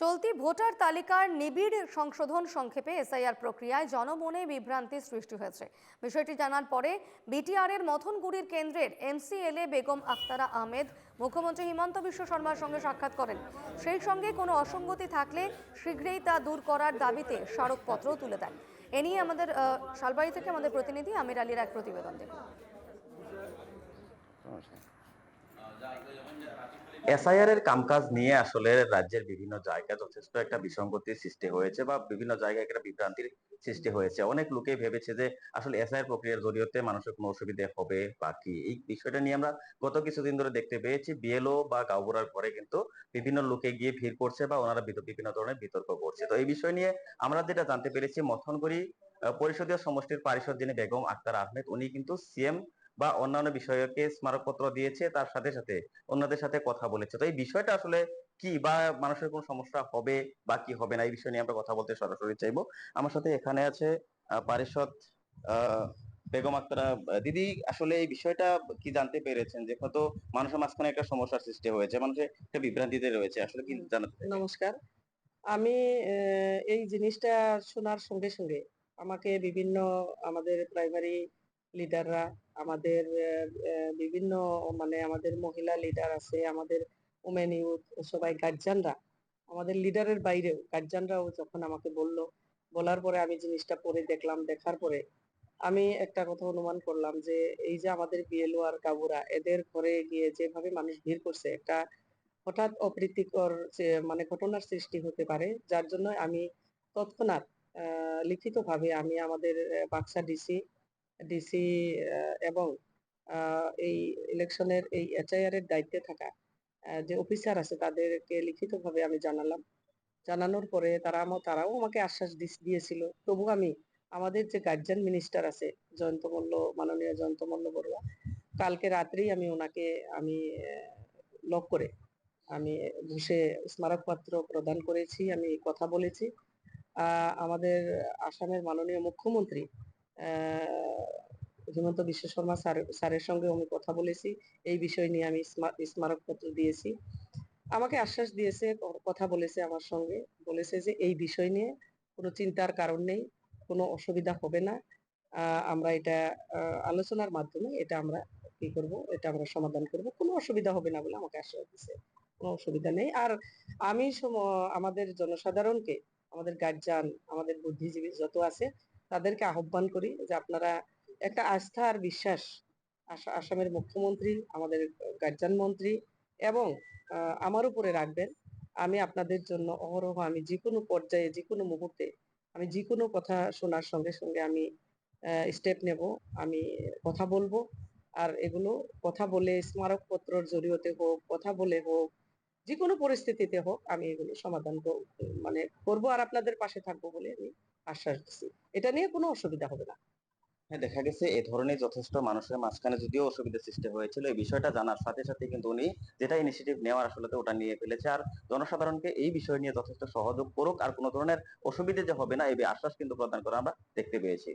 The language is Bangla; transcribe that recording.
চলতি ভোটার তালিকার নিবিড় সংশোধন সংক্ষেপে এসআইআর প্রক্রিয়ায় জনমনে বিভ্রান্তির সৃষ্টি হয়েছে। বিষয়টি জানার পরে বিটিআর এর মথনগুড়ির কেন্দ্রের এমসিএলএ বেগম আক্তারা আহমেদ, মুখ্যমন্ত্রী হিমন্ত বিশ্ব শর্মার সঙ্গে সাক্ষাৎ করেন। সেই সঙ্গে কোনো অসঙ্গতি থাকলে শীঘ্রই তা দূর করার দাবিতে স্মারকপত্রও তুলে দেন। এ নিয়ে আমাদের শালবাড়ি থেকে আমাদের প্রতিনিধি আমির আলীর এক প্রতিবেদন দেখুন। এসআইআর এর কামকাজ নিয়ে আসলে রাজ্যের বিভিন্ন জায়গায় যথেষ্ট একটা বিসঙ্গতির সৃষ্টি হয়েছে বা বিভিন্ন জায়গায় একটা বিভ্রান্তির সৃষ্টি হয়েছে। অনেক লোকে ভেবেছে যে আসলে এসআইআর প্রক্রিয়ার জরিয়তে মানুষের কোনো অসুবিধা হবে বা কি? এই বিষয়টা নিয়ে আমরা গত কিছুদিন ধরে দেখতে পেয়েছি। বিএলও বা গাউবুরার পরে কিন্তু বিভিন্ন লোকে গিয়ে ভিড় করছে বা ওনারা বিভিন্ন ধরনের বিতর্ক করছে। তো এই বিষয় নিয়ে আমরা যেটা জানতে পেরেছি, মথনগড়ি পরিষদীয় সমষ্টির পারিষদ যিনি বেগম আক্তার আহমেদ, উনি কিন্তু সিএম বা অন্যান্য বিষয়কে স্মারকপত্র দিয়েছে তার সাথে সাথে অন্যদের সাথে কথা বলেছে। তো এই বিষয়টা আসলে কি বা মানুষের কোনো সমস্যা হবে বা কি হবে না এই বিষয় নিয়ে আমরা কথা বলতে সরাসরি চাইব। আমার সাথে এখানে আছে পারিষদ বেগম আক্তারা দিদি আসলে এই বিষয়টা কি জানতে পেরেছেন? যে কত মানুষের মাঝখানে একটা সমস্যার সৃষ্টি হয়েছে, মানুষের একটা বিভ্রান্তিতে রয়েছে, আসলে কি জানাতে নমস্কার। আমি এই জিনিসটা শোনার সঙ্গে সঙ্গে আমাকে বিভিন্ন আমাদের প্রাইমারি লিডাররা আমাদের বিভিন্ন মানে আমাদের মহিলা লিডার আছে, আমাদের ওমেন ইউথ সবাই গার্জিয়ানরা আমাদের লিডারের বাইরেও গার্জিয়ানরাও যখন আমাকে বলল, বলার পরে আমি জিনিসটা পরে দেখলাম, দেখার পরে আমি একটা কথা অনুমান করলাম যে, এই যে আমাদের বিএলও আর কাবুরা, এদের ঘরে গিয়ে যেভাবে মানুষ ভিড় করছে, একটা হঠাৎ অপ্রীতিকর মানে ঘটনার সৃষ্টি হতে পারে, যার জন্য আমি তৎক্ষণাৎ লিখিতভাবে আমি আমাদের বাক্সা ডিসি ডিসি এবং এই ইলেকশনের এই এর দায়িত্বে থাকা যে অফিসার আছে তাদেরকে লিখিতভাবে আমি জানালাম। জানানোর পরে তারা আমা- তারাও আমাকে আশ্বাস দিয়েছিল। তবু আমি, আমাদের যে গার্জিয়ান মিনিস্টার আছে, জয়ন্ত মল্ল, মাননীয় জয়ন্ত মল্ল বড়ুয়া, কালকে রাত্রেই আমি ওনাকে, আমি লক করে, আমি বসে স্মারকপত্র প্রদান করেছি, আমি কথা বলেছি। আমাদের আসামের মাননীয় মুখ্যমন্ত্রী হিমন্ত বিশ্ব শর্মা স্যার, স্যারের সঙ্গে আমি কথা বলেছি। এই বিষয় নিয়ে আমি স্মারকপত্র দিয়েছি। আমাকে আশ্বাস দিয়েছে কথা বলেছে আমার সঙ্গে। বলেছে যে এই বিষয় নিয়ে কোনো চিন্তার কারণ নেই, কোনো অসুবিধা হবে না। আমরা এটা আলোচনার মাধ্যমে এটা আমরা কি করব, এটা আমরা সমাধান করব। কোনো অসুবিধা হবে না বলে আমাকে আশ্বাস দিয়েছে। কোনো অসুবিধা নেই। আর আমি আমাদের জনসাধারণকে, আমাদের গার্জিয়ান, আমাদের বুদ্ধিজীবী যত আছে তাদেরকে আহ্বান করি যে আপনারা একটা আস্থা আর বিশ্বাস আসামের মুখ্যমন্ত্রী, আমাদের গার্জিয়ান মন্ত্রী এবং আমার উপরে রাখবেন। আমি আপনাদের জন্য অহরহ, আমি যে কোনো পর্যায়ে যে কোনো মুহূর্তে, আমি যে কোনো কথা শোনার সঙ্গে সঙ্গে আমি স্টেপ নেব, আমি কথা বলব। আর এগুলো কথা বলে স্মারকপত্রর জরিয়তে হোক, কথা বলে হোক যে কোনো পরিস্থিতিতে হোক, আমি এগুলো সমাধান মানে করব আর আপনাদের পাশে থাকব বলে আমি আশ্বাস দিচ্ছি এটা নিয়ে কোনো অসুবিধা হবে না। হ্যাঁ দেখা গেছে এ ধরনের যথেষ্ট মানুষের মাঝখানে যদিও অসুবিধার সৃষ্টি হয়েছিল, এই বিষয়টা জানার সাথে সাথে কিন্তু উনি যেটা ইনিশিয়েটিভ নেওয়ার আসলে ওটা নিয়ে ফেলেছে। আর জনসাধারণকে এই বিষয় নিয়ে যথেষ্ট সহযোগ করুক, আর কোনো ধরনের অসুবিধা যে হবে না, এই আশ্বাস কিন্তু প্রদান করা আমরা দেখতে পেয়েছি।